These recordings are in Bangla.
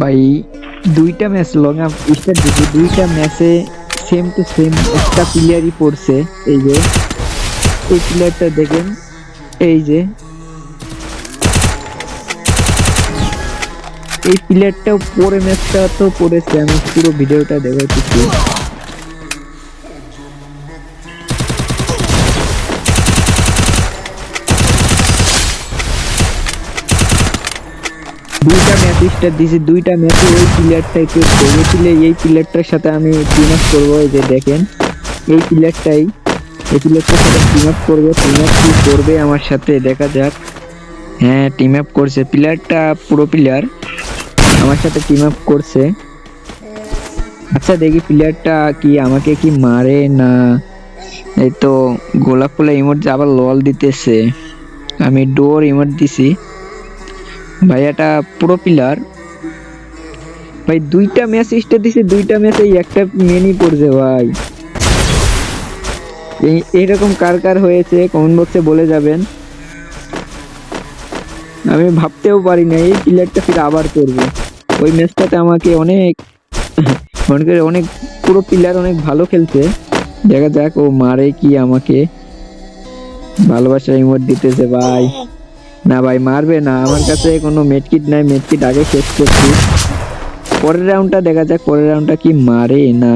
ভাই, দুইটা ম্যাচ লং আপ স্টার দিয়েছি দুইটা ম্যাচে সেম টু সেম একটা প্লেয়ারই পড়ছে, এই যে। এই প্লেয়ারটা দেখেন, এই যে। এই প্লেয়ারটাও পরে ম্যাচটা তো পড়েছে, আমি পুরো ভিডিওটা দেখাচ্ছি দুইটা ম্যাচ স্টার্ট দিয়েছি দুইটা ম্যাচে ওই প্লেয়ারটাকে ভেবেছিলে, এই প্লেয়ারটার সাথে আমি টিম আপ করব, এই যে দেখেন, এই প্লেয়ারটাই এই প্লেয়ারটার সাথে টিম আপ করব টিম আপ কি করবে আমার সাথে, দেখা যাক। হ্যাঁ টিম আপ করছে প্লেয়ারটা পুরো প্লেয়ার আমার সাথে টিম আপ করছে। আচ্ছা দেখি প্লেয়ারটা কি আমাকে কি মারে না? এই তো গোলাপ ফুলা ইমোট আবার লল দিতেছে। আমি ডোর ইমোট দিছি। ভাইয়াটা পুরো প্লেয়ার ভাই, দুইটা ম্যাচ স্টার্ট দিছে, দুইটা ম্যাচে একটা মেনই পড়ছে ভাই। এরকম কার কার হয়েছে কমেন্ট বক্সে বলে যাবেন। আমি ভাবতেও পারি না, এই প্লেয়ারটা ফিরে আবার করবে। ওই ম্যাচটাতে আমাকে অনেক, মনে করে অনেক পুরো প্লেয়ার অনেক ভালো খেলছে। দেখা যাক ও মারে কি আমাকে। ভালোবাসা ইমোট দিতেছে ভাই। না ভাই, মারবে না। আমার কাছে কোনো মেডকিট নাই মেডকিট আগে শেষ করছি। পরের রাউন্ডটা দেখা যাক, পরের রাউন্ডটা কি মারে না।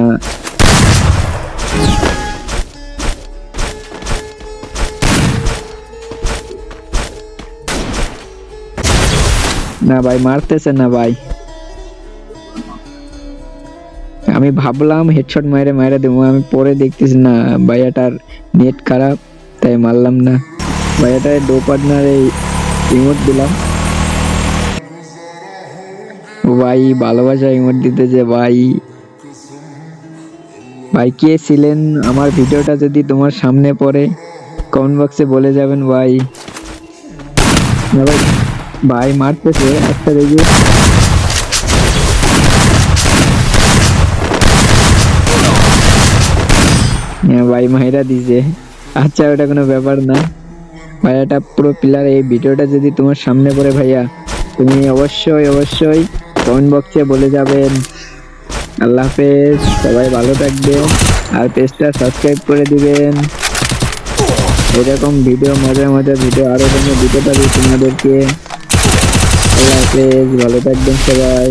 না ভাই, মারতেছে না ভাই। আমি ভাবলাম হেডশট মাইরে মাইরে দেবো। আমি পরে দেখতেছি না, ভাইয়াটার নেট খারাপ, তাই মারলাম না। ভাইয়াটার ডো পার্টনারে ইমোট দিলাম। ভাই, ভালোবাসা ইমোট দিতেছে, ভাই। ভাই, কে ছিলেন? আমার ভিডিওটা যদি তোমার সামনে পড়ে কমেন্ট বক্সে বলে যাবেন, ভাই। ভাই ভাই মারতেছে, একটা দেখি হ্যাঁ ভাই মাহিরা দিছে। আচ্ছা ওটা কোনো ব্যাপার না। ভাইয়াটা পুরো প্লেয়ার এই ভিডিওটা যদি তোমার সামনে পড়ে ভাইয়া, তুমি অবশ্যই অবশ্যই কমেন্ট বক্সে বলে যাবেন। আল্লাহ হাফেজ, সবাই ভালো থাকবেন আর পেজটা সাবস্ক্রাইব করে দিবেন। এরকম ভিডিও মজার মজার ভিডিও আরও কোনো দিতে পারি তোমাদেরকে। আল্লাহ হাফেজ, ভালো থাকবেন সবাই।